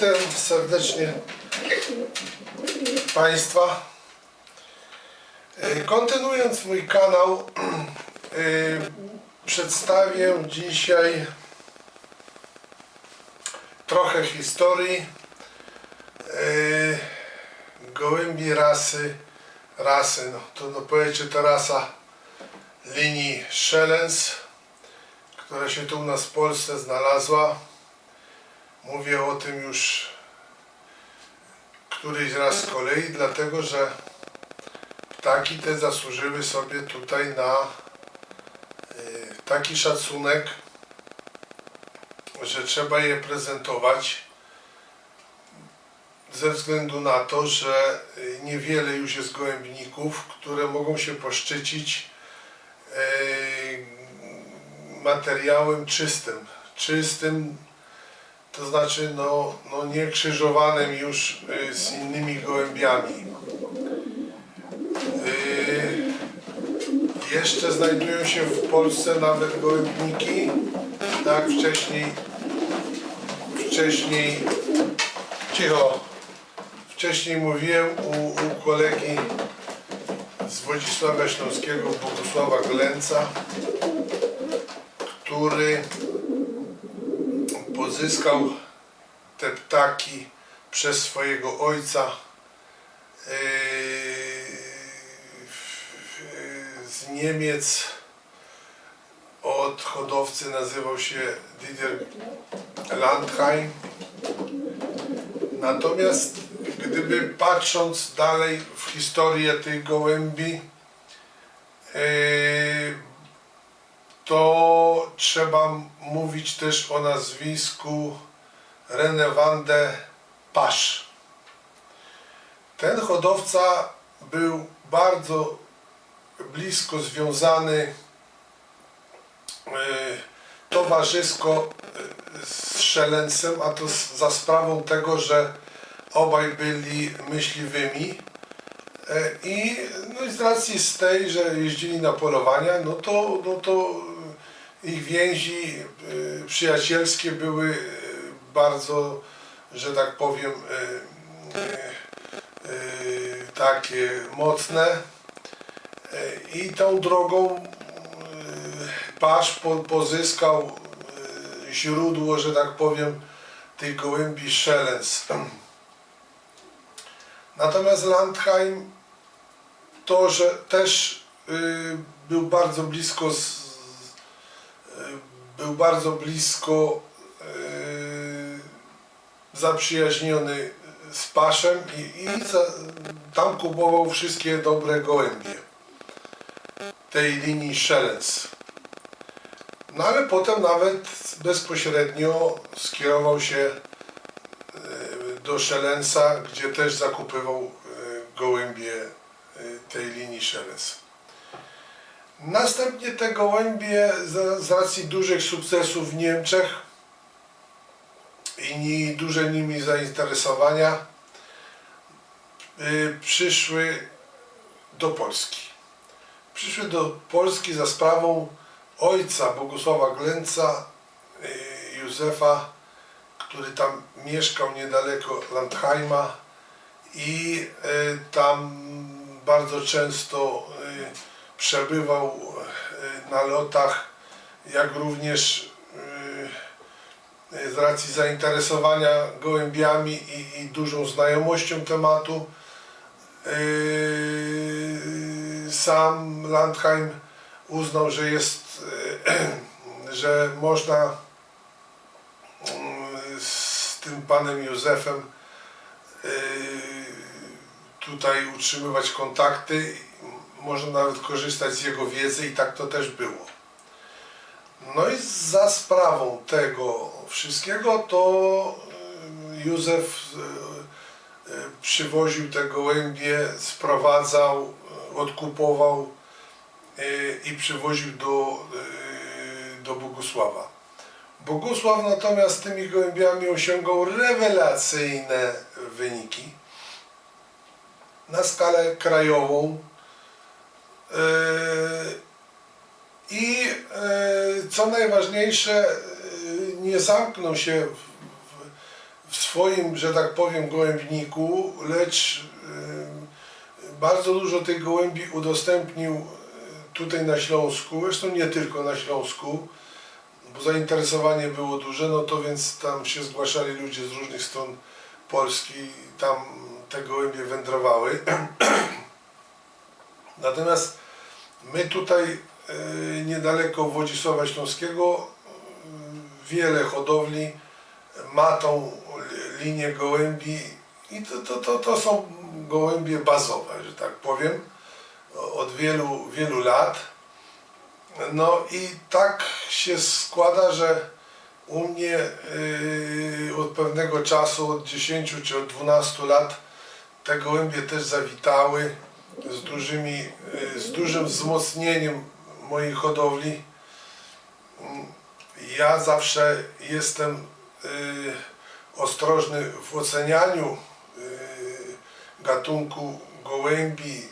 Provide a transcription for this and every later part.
Witam serdecznie Państwa. E, Kontynuując mój kanał, e, przedstawię dzisiaj trochę historii e, gołębi rasy, rasy, no trudno powiedzieć, czy to rasa linii Szelens, która się tu u nas w Polsce znalazła. Mówię o tym już któryś raz z kolei, dlatego że ptaki te zasłużyły sobie tutaj na y, taki szacunek, że trzeba je prezentować ze względu na to, że y, niewiele już jest gołębników, które mogą się poszczycić y, materiałem czystym. Czystym, to znaczy no, no nie krzyżowanym już y, z innymi gołębiami. Y, Jeszcze znajdują się w Polsce nawet gołębniki, tak wcześniej, wcześniej, cicho, wcześniej mówiłem u, u kolegi z Wodzisławia Śląskiego, Bogusława Glenca, który pozyskał te ptaki przez swojego ojca yy, z Niemiec od hodowcy nazywał się Didier Landheim. Natomiast gdyby patrząc dalej w historię tych gołębi, yy, to trzeba mówić też o nazwisku René van de Pasch. Ten hodowca był bardzo blisko związany e, towarzysko e, z Szelencem, a to za sprawą tego, że obaj byli myśliwymi. E, I, no i z racji z tej, że jeździli na polowania, no to, no to ich więzi e, przyjacielskie były e, bardzo, że tak powiem, e, takie mocne. I tą drogą Pasz po, pozyskał źródło, że tak powiem, tych gołębi Szelens. Natomiast Landheim to, że też y, był bardzo blisko z, y, był bardzo blisko y, zaprzyjaźniony z Paszem i, i za, tam kupował wszystkie dobre gołębie tej linii Szelens. No ale potem nawet bezpośrednio skierował się y, do Szelensa, gdzie też zakupywał y, gołębie tej linii Szelens. Następnie te gołębie z, racji dużych sukcesów w Niemczech i duże nimi zainteresowania y, przyszły do Polski. Przyszły do Polski za sprawą ojca Bogusława Glenca, y, Józefa, który tam mieszkał niedaleko Landheima i y, tam bardzo często przebywał y, na lotach, jak również y, z racji zainteresowania gołębiami i, i dużą znajomością tematu y, sam Landheim uznał, że jest, że można mm, z tym panem Józefem tutaj utrzymywać kontakty, można nawet korzystać z jego wiedzy i tak to też było. No i za sprawą tego wszystkiego to y, Józef y, y, przywoził te gołębie, sprowadzał, odkupował i przywoził do, do Bogusława. Bogusław natomiast tymi gołębiami osiągał rewelacyjne wyniki na skalę krajową. Yy, I yy, co najważniejsze, yy, nie zamknął się w, swoim, że tak powiem, gołębniku, lecz bardzo dużo tych gołębi udostępnił tutaj na Śląsku, zresztą nie tylko na Śląsku, bo zainteresowanie było duże, no to więc tam się zgłaszali ludzie z różnych stron Polski tam te gołębie wędrowały. Natomiast my tutaj y, niedaleko Wodzisława Śląskiego y, wiele hodowli ma tą li- linię gołębi i to, to, to, to są gołębie bazowe, że tak powiem, od wielu, wielu lat. No i tak się składa, że u mnie yy, od pewnego czasu, od 10 czy od 12 lat, te gołębie też zawitały z, dużymi, yy, z dużym wzmocnieniem mojej hodowli. Ja zawsze jestem yy, ostrożny w ocenianiu yy, gatunku gołębi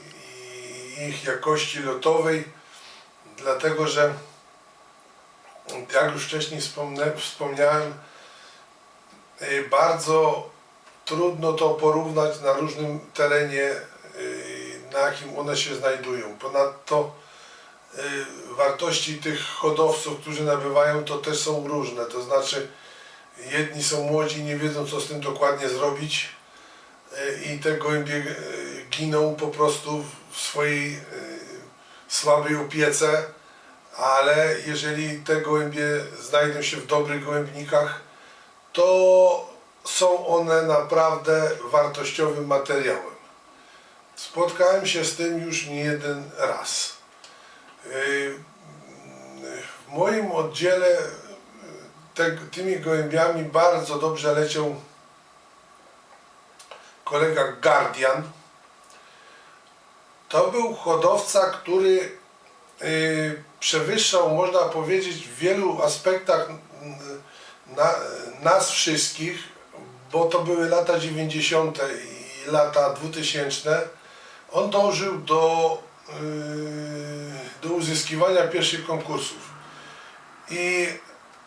i ich jakości lotowej, dlatego że jak już wcześniej wspomniałem, bardzo trudno to porównać na różnym terenie, na jakim one się znajdują. Ponadto yy, wartości tych hodowców, którzy nabywają, to też są różne. To znaczy, jedni są młodzi i nie wiedzą, co z tym dokładnie zrobić yy, i te gołębie yy, giną po prostu w swojej słabej opiece, ale jeżeli te gołębie znajdą się w dobrych gołębnikach, to są one naprawdę wartościowym materiałem. Spotkałem się z tym już nie jeden raz. W moim oddziale te, tymi gołębiami bardzo dobrze leciał kolega Guardian. To był hodowca, który yy, przewyższał, można powiedzieć, w wielu aspektach na, nas wszystkich, bo to były lata 90. i lata 2000. On dążył do, yy, do uzyskiwania pierwszych konkursów. I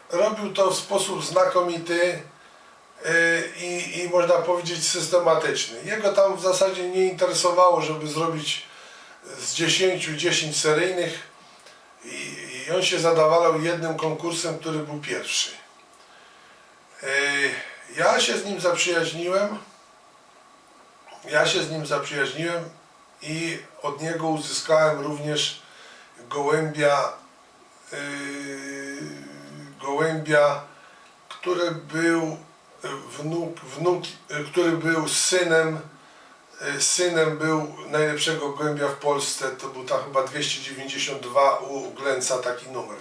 robił to w sposób znakomity yy, i, i można powiedzieć systematyczny. Jego tam w zasadzie nie interesowało, żeby zrobić z 10 10 seryjnych i, i on się zadawalał jednym konkursem, który był pierwszy. Yy, Ja się z nim zaprzyjaźniłem. Ja się z nim zaprzyjaźniłem i od niego uzyskałem również gołębia, yy, gołębia, który był wnuk, wnuk, który był synem, yy, synem był najlepszego gołębia w Polsce, to był tam chyba 292 u Glenca taki numer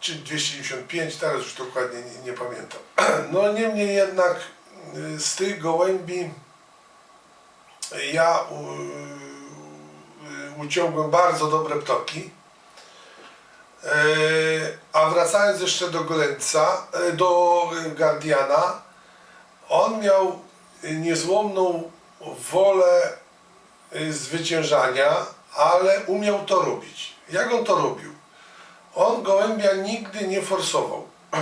czy 295, teraz już dokładnie nie, nie pamiętam. No niemniej jednak y, z tych gołębi ja uciągłem bardzo dobre ptoki. E, A wracając jeszcze do Golenca, e, do Guardiana, on miał niezłomną wolę y, zwyciężania, ale umiał to robić. Jak on to robił? On gołębia nigdy nie forsował.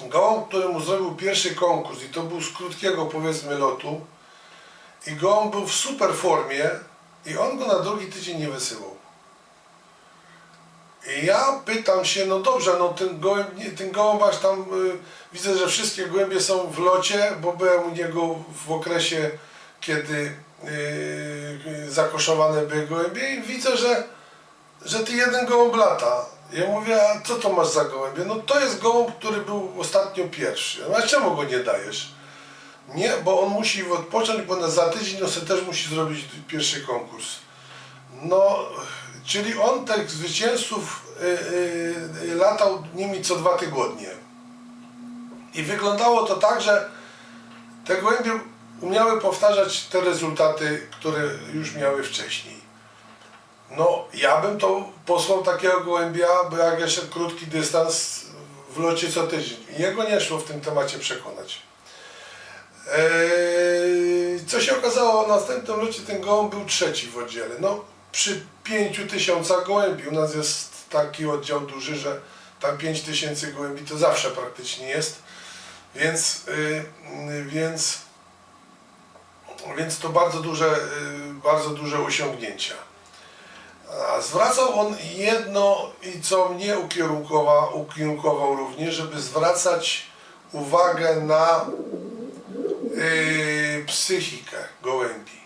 Gołąb, który mu zrobił pierwszy konkurs i to był z krótkiego powiedzmy lotu i gołąb był w super formie i on go na drugi tydzień nie wysyłał. I ja pytam się, no dobrze, no ten gołęb, nie- ten gołąbarz tam, y, widzę, że wszystkie gołębie są w locie, bo byłem u niego w okresie, kiedy y, zakoszowane były gołębie i widzę, że że ty jeden gołąb lata. Ja mówię, a co to masz za gołębie? No to jest gołąb, który był ostatnio pierwszy. No a czemu go nie dajesz? Nie, bo on musi odpocząć, bo na za tydzień on sobie też musi zrobić pierwszy konkurs. No, czyli on tych zwycięzców y, y, latał nimi co dwa tygodnie. I wyglądało to tak, że te gołębie umiały powtarzać te rezultaty, które już miały wcześniej. No, ja bym to posłał takiego gołębia, bo jak jeszcze krótki dystans w locie co tydzień. Jego nie szło w tym temacie przekonać. Eee, co się okazało, w następnym locie ten gołąb był trzeci w oddziale. No, przy 5 tysiącach gołębi, u nas jest taki oddział duży, że tam 5 tysięcy gołębi to zawsze praktycznie jest. Więc, y, y, więc, więc to bardzo duże, y, bardzo duże osiągnięcia. A zwracał on jedno i co mnie ukierunkował, ukierunkował również, żeby zwracać uwagę na y, psychikę gołębi.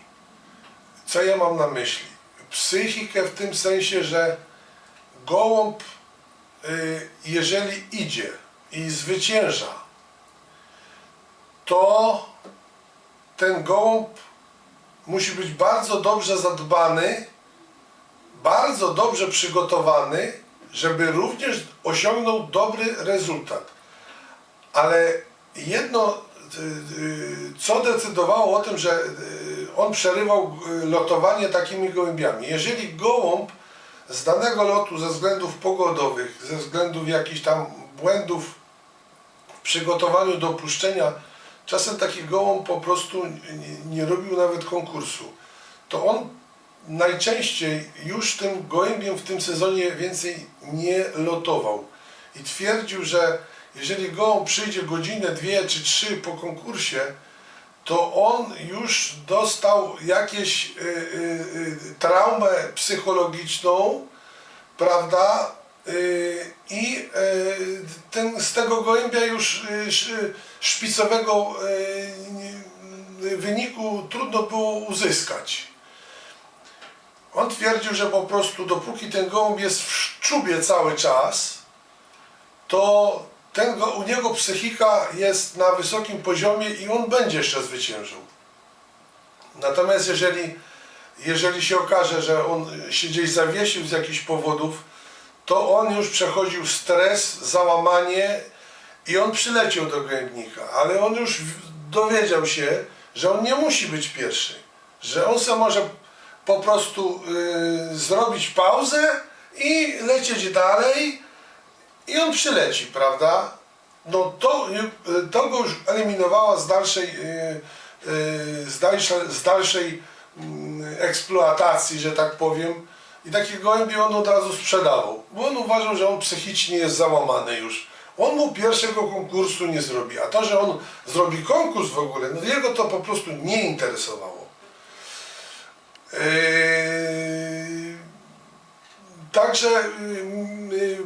Co ja mam na myśli? Psychikę w tym sensie, że gołąb, y, jeżeli idzie i zwycięża, to ten gołąb musi być bardzo dobrze zadbany, bardzo dobrze przygotowany, żeby również osiągnął dobry rezultat. Ale jedno, co decydowało o tym, że y, on przerywał y, lotowanie takimi gołębiami. Jeżeli gołąb z danego lotu ze względów pogodowych, ze względów jakichś tam błędów w przygotowaniu do opuszczenia, czasem taki gołąb po prostu nie, nie robił nawet konkursu, to on najczęściej już tym gołębiem w tym sezonie więcej nie lotował. I twierdził, że jeżeli gołąb przyjdzie godzinę, dwie czy trzy po konkursie, to on już dostał jakieś y, y, y, traumę psychologiczną, prawda? Y, I y, z tego gołębia już y, sz- szpicowego wyniku trudno było uzyskać. On twierdził, że po prostu dopóki ten gołąb jest w szczubie cały czas, to ten go, u niego psychika jest na wysokim poziomie i on będzie jeszcze zwyciężył. Natomiast jeżeli, jeżeli się okaże, że on się gdzieś zawiesił z jakichś powodów, to on już przechodził stres, załamanie i on przyleciał do gołębnika, ale on już dowiedział się, że on nie musi być pierwszy, że on sobie może po prostu y, zrobić pauzę i lecieć dalej i on przyleci, prawda? No to, y, to go już eliminowała z dalszej, y, y, z dalszej, z dalszej mm, eksploatacji, że tak powiem. I takie gołębie on od razu sprzedawał, bo on uważał, że on psychicznie jest załamany już. On mu pierwszego konkursu nie zrobi, a to, że on zrobi konkurs w ogóle, no jego to po prostu nie interesowało. Yy, Także yy, yy,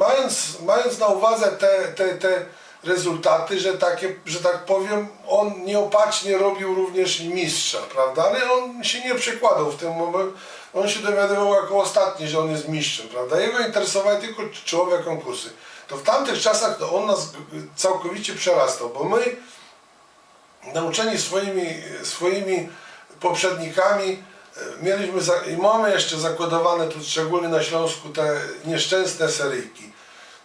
mając, mając na uwadze te, te, te rezultaty, że, takie, że tak powiem, on nieopatrznie robił również mistrza, prawda? Ale on się nie przekładał w tym momencie. On się dowiadywał jako ostatni, że on jest mistrzem, prawda? Jego interesowały tylko czołowe konkursy. To w tamtych czasach to on nas całkowicie przerastał, bo my nauczeni swoimi, swoimi poprzednikami mieliśmy za, i mamy jeszcze zakodowane tu szczególnie na Śląsku te nieszczęsne seryjki.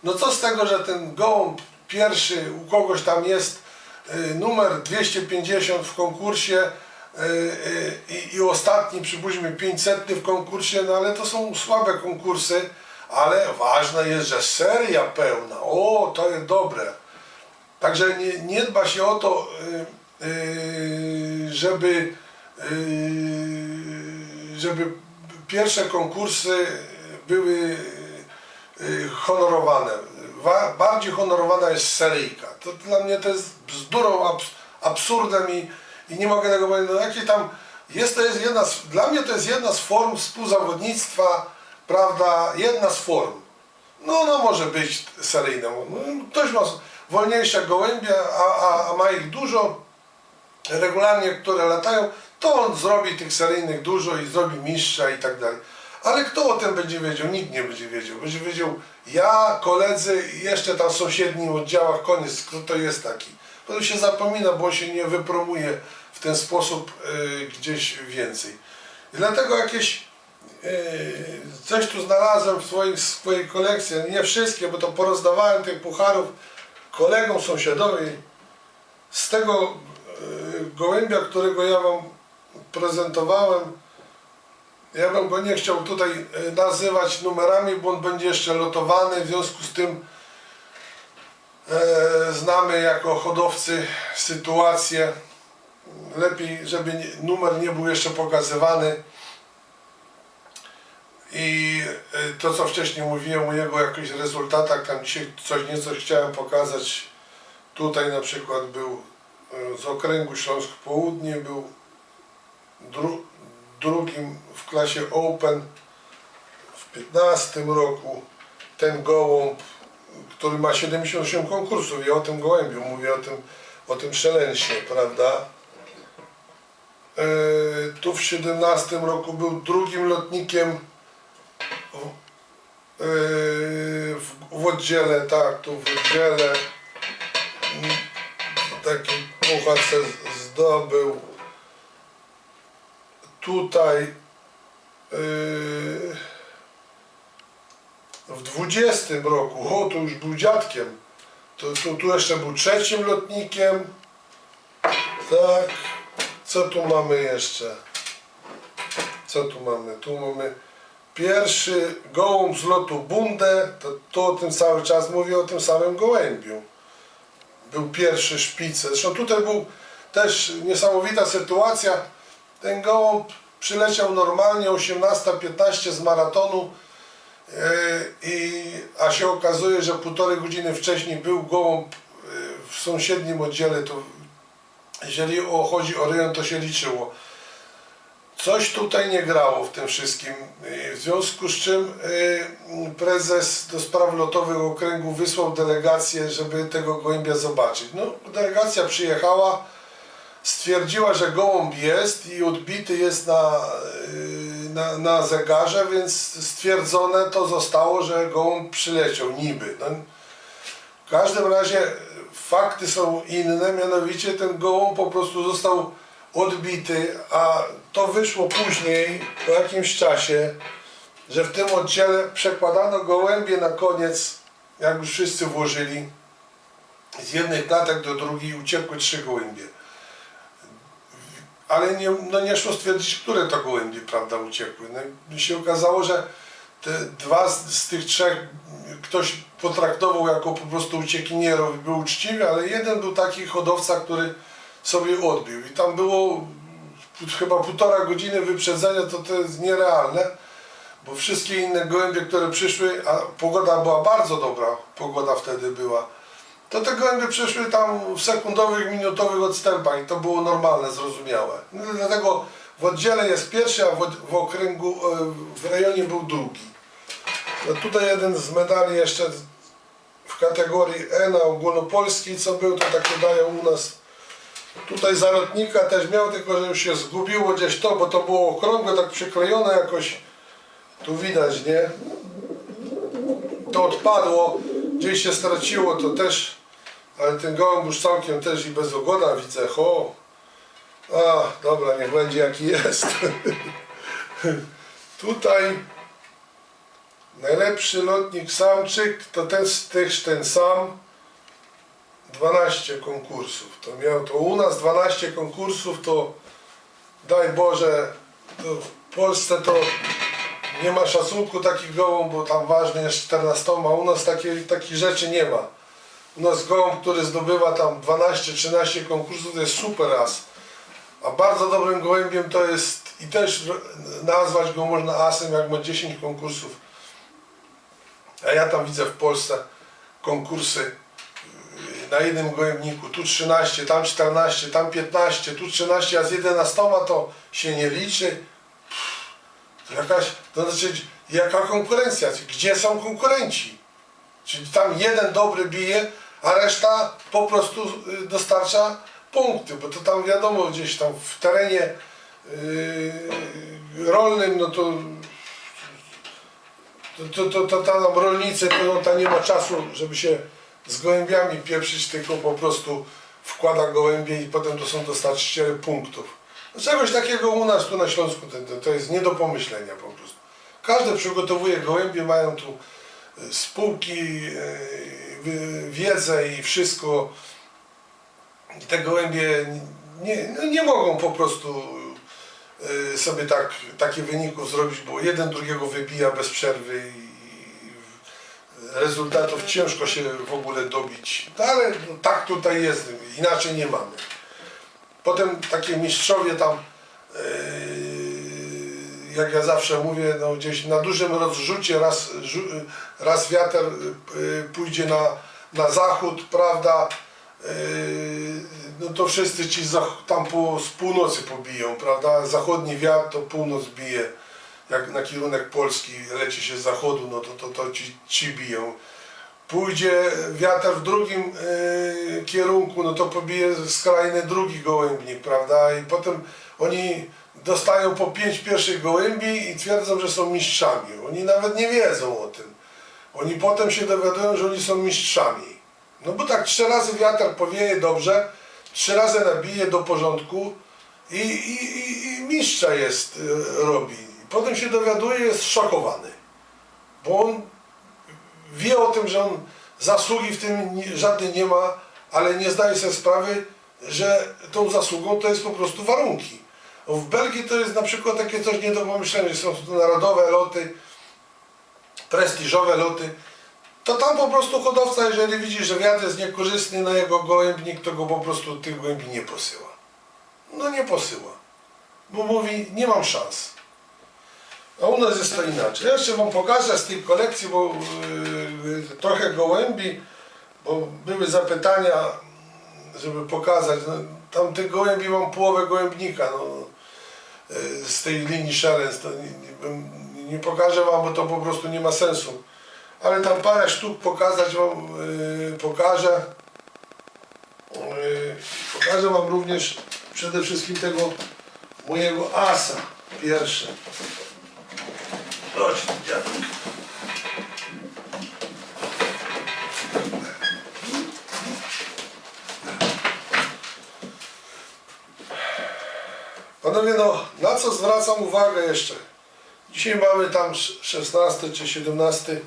No co z tego, że ten gołąb pierwszy u kogoś tam jest y, numer 250 w konkursie y, i, i ostatni przypuśćmy 500 w konkursie, no ale to są słabe konkursy, ale ważne jest, że seria pełna, o to jest dobre. Także nie, nie dba się o to, żeby, żeby pierwsze konkursy były y, honorowane. Wa- Bardziej honorowana jest seryjka. To dla mnie to jest bzdurą, abs, absurdem i, i nie mogę tego powiedzieć. No tam jest to jest jedna z, dla mnie to jest jedna z form współzawodnictwa, prawda, jedna z form. No ona może być seryjną. No, ktoś ma wolniejsze gołębie, a, a, a ma ich dużo, regularnie, które latają, to on zrobi tych seryjnych dużo i zrobi mistrza i tak dalej. Ale kto o tym będzie wiedział? Nikt nie będzie wiedział. Będzie wiedział ja, koledzy i jeszcze tam w oddziałach, koniec, kto to jest taki. Potem się zapomina, bo się nie wypromuje w ten sposób y, gdzieś więcej. I dlatego jakieś y, coś tu znalazłem w swoich, swojej kolekcji, nie wszystkie, bo to porozdawałem tych pucharów kolegom, sąsiadowi. Z tego y, gołębia, którego ja wam prezentowałem, ja bym go nie chciał tutaj e, nazywać numerami, bo on będzie jeszcze lotowany, w związku z tym e, znamy jako hodowcy sytuację. Lepiej, żeby numer nie był jeszcze pokazywany. I e, to, co wcześniej mówiłem o jego jakichś rezultatach, tam dzisiaj coś nieco chciałem pokazać, Tutaj na przykład był e, z okręgu Śląsk Południe, był dru, drugim w klasie Open w 15 roku. Ten gołąb, który ma 78 konkursów, ja o tym gołębiu mówię, o tym, o tym szelensie, prawda? E, tu w 17 roku był drugim lotnikiem w, e, w, w oddziale, tak, tu w oddziale taki puchar zdobył. Tutaj yy, w 20 roku, o to już był dziadkiem, to, to, tu jeszcze był trzecim lotnikiem. Tak, co tu mamy jeszcze? Co tu mamy? Tu mamy pierwszy gołąb z lotu Bundę, to, to o tym cały czas mówię, o tym samym gołębiu był pierwszy szpice. Zresztą tutaj był też niesamowita sytuacja. Ten gołąb przyleciał normalnie 18.15 z maratonu, yy, i, a się okazuje, że półtorej godziny wcześniej był gołąb yy, w sąsiednim oddziale. To, jeżeli o, chodzi o rejon, to się liczyło. Coś tutaj nie grało w tym wszystkim, yy, w związku z czym prezes do spraw lotowych okręgu wysłał delegację, żeby tego gołębia zobaczyć. No, delegacja przyjechała, stwierdziła, że gołąb jest i odbity jest na, yy, na, na zegarze, więc stwierdzone to zostało, że gołąb przyleciał niby. No, w każdym razie fakty są inne, mianowicie ten gołąb po prostu został odbity, a to wyszło później, po jakimś czasie, że w tym oddziale przekładano gołębie na koniec, jak już wszyscy włożyli, z jednej klatek do drugiej uciekły trzy gołębie. Ale nie, no nie szło stwierdzić, które to gołębie, prawda, uciekły. No i się okazało, że te dwa z, z tych trzech ktoś potraktował jako po prostu uciekinierów był uczciwy, ale jeden był taki hodowca, który sobie odbił. I tam było chyba półtora godziny wyprzedzenia, to to jest nierealne, bo wszystkie inne gołębie, które przyszły, a pogoda była bardzo dobra, pogoda wtedy była, to te gołębie przyszły tam w sekundowych, minutowych odstępach i to było normalne, zrozumiałe. No, dlatego w oddziale jest pierwszy, a w, okręgu, e, w rejonie był drugi. No tutaj jeden z medali jeszcze w kategorii E na ogólnopolskiej, co był, to takie dają u nas Tutaj zalotnika też miał, tylko że już się zgubiło gdzieś to, bo to było okrągłe, tak przyklejone jakoś. Tu widać, nie? To odpadło, gdzieś się straciło, to też, ale ten gołąb całkiem też i bez ogoda widzę, ho. A, dobra, niech będzie jaki jest. Tutaj najlepszy lotnik samczyk to też, też ten sam. 12 konkursów. To miał to u nas 12 konkursów, to daj Boże, to w Polsce to nie ma szacunku takich gołąb, bo tam ważny jest 14, a u nas takiej, takich rzeczy nie ma. U nas gołąb, który zdobywa tam 12-13 konkursów, to jest super raz. A bardzo dobrym gołębiem to jest, i też nazwać go można asem, jak ma 10 konkursów. A ja tam widzę w Polsce konkursy na jednym gołębniku, tu 13, tam 14, tam 15, tu 13, a z 11 to się nie liczy. Jakaś, to znaczy, jaka konkurencja? Gdzie są konkurenci? Czyli tam jeden dobry bije, a reszta po prostu y, dostarcza punkty, bo to tam wiadomo, gdzieś tam w terenie yy, rolnym, no to to, to, to, tam rolnicy, to no, ta nie ma czasu, żeby się z gołębiami pieprzyć, tylko po prostu wkłada gołębie i potem to są dostarczyciele punktów. No Czegoś takiego u nas tu na Śląsku to, to, jest nie do pomyślenia po prostu. Każdy przygotowuje gołębie, mają tu y, spółki, wy- wiedzę i wszystko. I te gołębie nie, no nie mogą po prostu y, sobie tak, takie wyników zrobić, bo jeden drugiego wybija bez przerwy i rezultatów ciężko się w ogóle dobić. No ale no, tak tutaj jest, inaczej nie mamy. Potem takie mistrzowie tam, yy, jak ja zawsze mówię, no gdzieś na dużym rozrzucie raz, raz wiatr yy, pójdzie na, na zachód, prawda, no to wszyscy ci tam po, z północy pobiją, prawda? Zachodni wiatr to północ bije. Jak na kierunek Polski leci się z zachodu, no to, to, to ci, ci biją. Pójdzie wiatr w drugim e, kierunku, no to pobije skrajny drugi gołębnik, prawda? I potem oni dostają po pięć pierwszych gołębi i twierdzą, że są mistrzami. Oni nawet nie wiedzą o tym. Oni potem się dowiadują, że oni są mistrzami. No bo tak trzy razy wiatr powieje dobrze, trzy razy nabije do porządku i, i, i, i mistrza jest, e, robi. Potem się dowiaduje, jest szokowany. Bo on wie o tym, że on zasługi w tym żadnej nie ma, ale nie zdaje sobie sprawy, że tą zasługą to jest po prostu warunki. W Belgii to jest na przykład takie coś nie do pomyślenia, są to narodowe loty, prestiżowe loty, to tam po prostu hodowca, jeżeli widzi, że wiatr jest niekorzystny na jego gołębnik, to go po prostu tych gołębi nie posyła. No nie posyła. Bo mówi, nie mam szans. A u nas jest to inaczej. Ja jeszcze Wam pokażę z tej kolekcji, bo yy, trochę gołębi, bo były zapytania, żeby pokazać. No, tam tych gołębi mam połowę gołębnika no, yy, z tej linii Szelens. To nie, nie, nie pokażę Wam, bo to po prostu nie ma sensu. Ale tam parę sztuk pokazać Wam yy, pokażę. Yy, pokażę Wam również przede wszystkim tego mojego asa pierwsze. Chodź, dziadek. Panowie, no, na co zwracam uwagę jeszcze? Dzisiaj mamy tam sz- 16 czy 17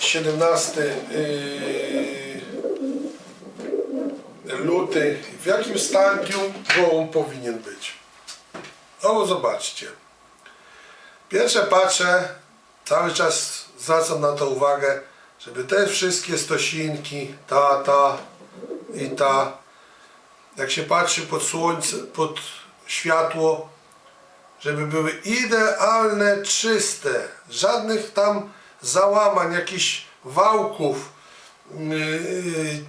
17 yy, luty. W jakim stadium gołąb powinien być? No, zobaczcie. Pierwsze patrzę, cały czas zwracam na to uwagę, żeby te wszystkie stosinki, ta, ta i ta, jak się patrzy pod słońce, pod światło, żeby były idealne, czyste, żadnych tam załamań, jakichś wałków, yy,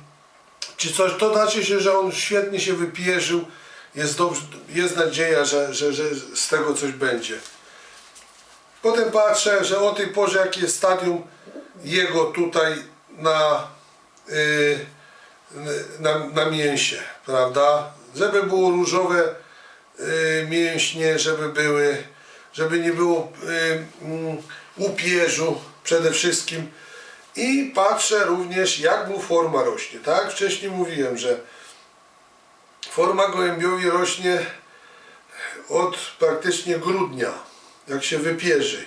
czy coś, to znaczy się, że on świetnie się wypierzył, jest, dobrze, jest nadzieja, że, że, że z tego coś będzie. Potem patrzę, że o tej porze jakie jest stadium jego tutaj na, yy, na, na mięsie, prawda? Żeby było różowe yy, mięśnie, żeby były, żeby nie było yy, łupieżu przede wszystkim. I patrzę również jak mu forma rośnie, tak? Wcześniej mówiłem, że forma gołębiowi rośnie od praktycznie grudnia, jak się wypierzy.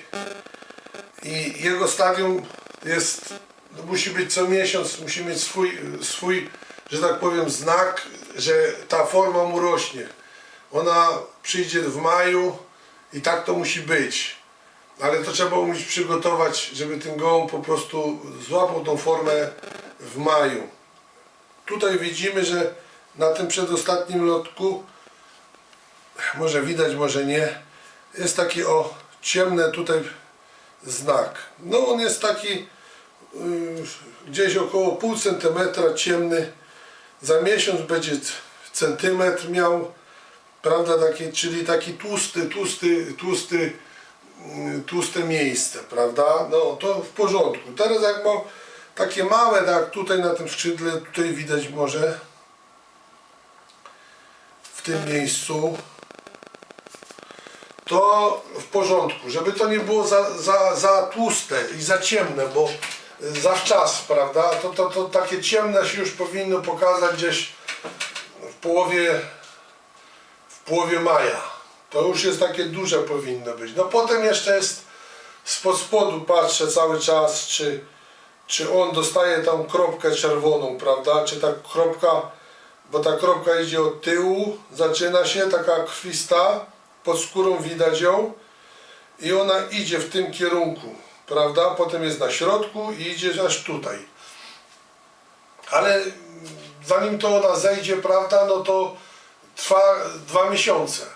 I jego stadium jest, no musi być co miesiąc, musi mieć swój, swój, że tak powiem, znak, że ta forma mu rośnie. Ona przyjdzie w maju i tak to musi być. Ale to trzeba umieć przygotować, żeby ten gołąb po prostu złapał tą formę w maju. Tutaj widzimy, że na tym przedostatnim lotku, może widać, może nie, jest taki o ciemny tutaj znak. No on jest taki yy, gdzieś około pół centymetra ciemny. Za miesiąc będzie centymetr miał, prawda, taki, czyli taki tłusty, tłusty, tłusty, yy, tłuste miejsce, prawda? No to w porządku. Teraz jak mam takie małe, tak tutaj na tym skrzydle, tutaj widać może w tym miejscu, to w porządku, żeby to nie było za, za, za tłuste i za ciemne, bo y, zawczas, prawda, to, to, to takie ciemne się już powinno pokazać gdzieś w połowie, w połowie maja. To już jest takie duże powinno być. No potem jeszcze jest spod spodu patrzę cały czas, czy, czy on dostaje tą kropkę czerwoną, prawda, czy ta kropka, bo ta kropka idzie od tyłu, zaczyna się taka krwista, pod skórą widać ją i ona idzie w tym kierunku, prawda? Potem jest na środku i idzie aż tutaj. Ale zanim to ona zejdzie, prawda, no to trwa dwa miesiące.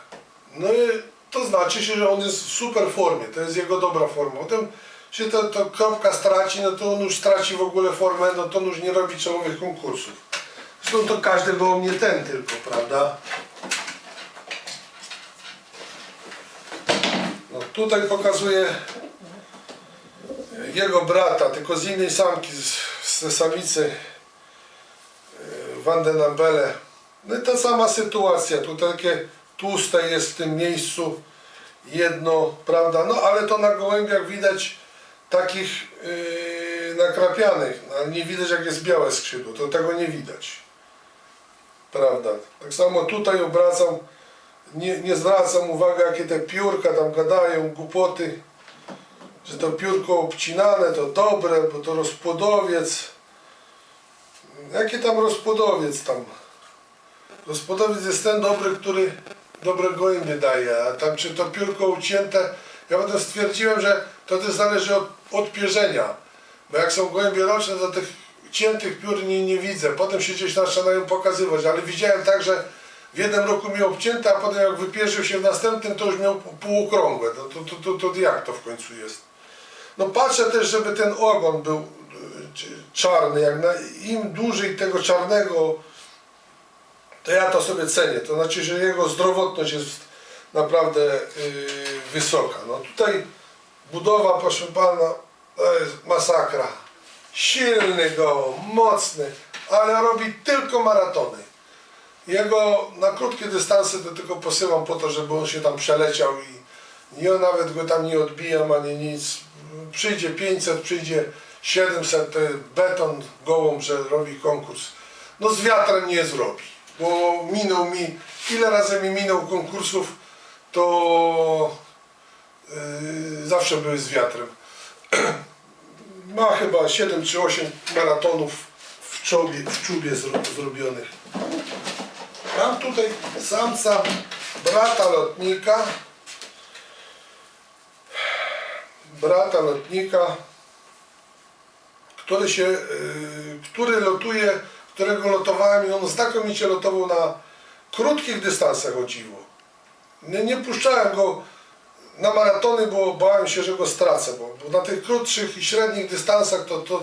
No i to znaczy się, że on jest w super formie, to jest jego dobra forma. Potem się to, to kropka straci, no to on już straci w ogóle formę, no to on już nie robi czołowych konkursów. no to każdy gołąb nie ten tylko, prawda? Tutaj pokazuję jego brata, tylko z innej samki, z, z samicy e, Vandenambele. No i ta sama sytuacja, tu takie tłuste jest w tym miejscu jedno, prawda, no ale to na gołębiach widać takich yy, nakrapianych, no, nie widać jak jest białe skrzydło, to tego nie widać, prawda. Tak samo tutaj obracam, nie, nie zwracam uwagi jakie te piórka tam gadają, głupoty, że to piórko obcinane to dobre, bo to rozpłodowiec. Jaki tam rozpłodowiec tam? Rozpłodowiec jest ten dobry, który dobre gołębie daje, a tam czy to piórko ucięte, ja potem stwierdziłem, że to też zależy od, od pierzenia, bo jak są gołębie roczne, to tych ciętych piór nie, nie widzę, potem się gdzieś zaczynają pokazywać, ale widziałem tak, że w jednym roku miał obcięte, a potem jak wypierzył się w następnym, to już miał półokrągłe, to, to, to, to, to jak to w końcu jest? No patrzę też, żeby ten ogon był y, czarny, jak na, im dłużej tego czarnego to ja to sobie cenię. To znaczy, że jego zdrowotność jest naprawdę yy, wysoka. No tutaj budowa, proszę pana, to jest masakra. Silny gołąb, mocny, ale robi tylko maratony. Jego na krótkie dystanse to tylko posyłam po to, żeby on się tam przeleciał i nie nawet go tam nie odbijam ani nic. Przyjdzie 500, przyjdzie 700, to jest beton gołąb, że robi konkurs. No z wiatrem nie zrobi bo minął mi, ile razy mi minął konkursów, to yy, zawsze były z wiatrem. Ma chyba 7 czy 8 maratonów w czubie, w czubie zro, zrobionych. Mam tutaj samca brata lotnika. Brata lotnika, który się, yy, który lotuje którego lotowałem i on znakomicie lotował na krótkich dystansach o dziwo. Nie, nie puszczałem go na maratony, bo bałem się, że go stracę, bo, na tych krótszych i średnich dystansach to, to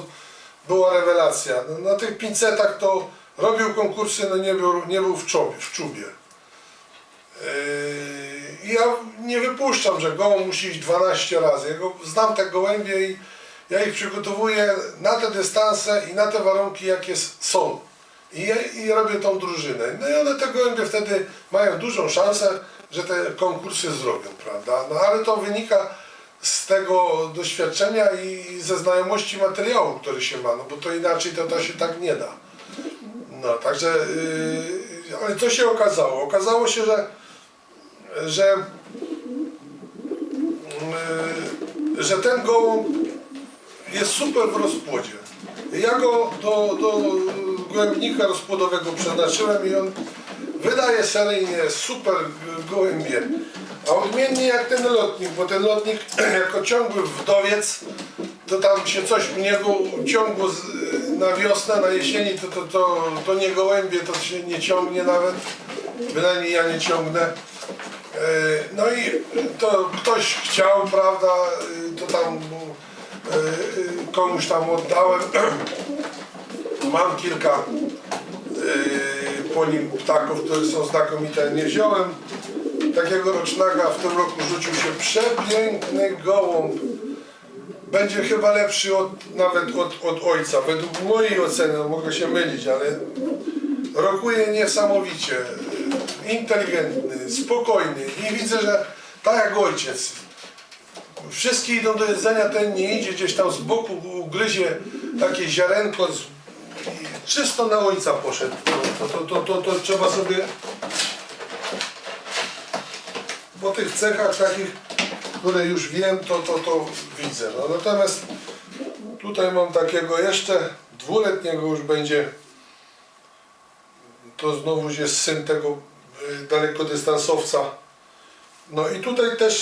była rewelacja. Na tych pincetach to robił konkursy, no nie był, nie był w, czubie, w czubie. Yy, ja nie wypuszczam, że gołąb musi iść 12 razy. Ja go, znam te gołębie i ja ich przygotowuję na te dystanse i na te warunki, jakie są. I, I robię tą drużynę. No i one te gołębie wtedy mają dużą szansę, że te konkursy zrobią, prawda? No ale to wynika z tego doświadczenia i ze znajomości materiału, który się ma, no bo to inaczej to, to się tak nie da. No, także, yy, ale co się okazało? Okazało się, że, że, yy, że ten gołąb jest super w rozpłodzie. Ja go do, do gołębnika rozpłodowego przeznaczyłem i on wydaje seryjnie super gołębie. A odmiennie jak ten lotnik, bo ten lotnik jako ciągły wdowiec, to tam się w niego z, na wiosnę, na jesieni, to, to, to, to nie gołębie, to się nie ciągnie nawet. Bynajmniej ja nie ciągnę. E, No i to ktoś chciał, prawda, to tam e, komuś tam oddałem. Mam kilka yy, po nim ptaków, które są znakomite. Nie wziąłem takiego rocznego, w tym roku rzucił się przepiękny gołąb. Będzie chyba lepszy od, nawet od, od ojca. Według mojej oceny, no mogę się mylić, ale rokuje niesamowicie. Inteligentny, spokojny i widzę, że tak jak ojciec. Wszystkie idą do jedzenia, ten nie idzie gdzieś tam z boku, ugryzie takie ziarenko z czysto na ojca poszedł. To, to, to, to, to trzeba sobie po tych cechach takich, które już wiem, to, to, to widzę. No, natomiast tutaj mam takiego jeszcze dwuletniego już będzie. To znowu jest syn tego y, dalekodystansowca. No i tutaj też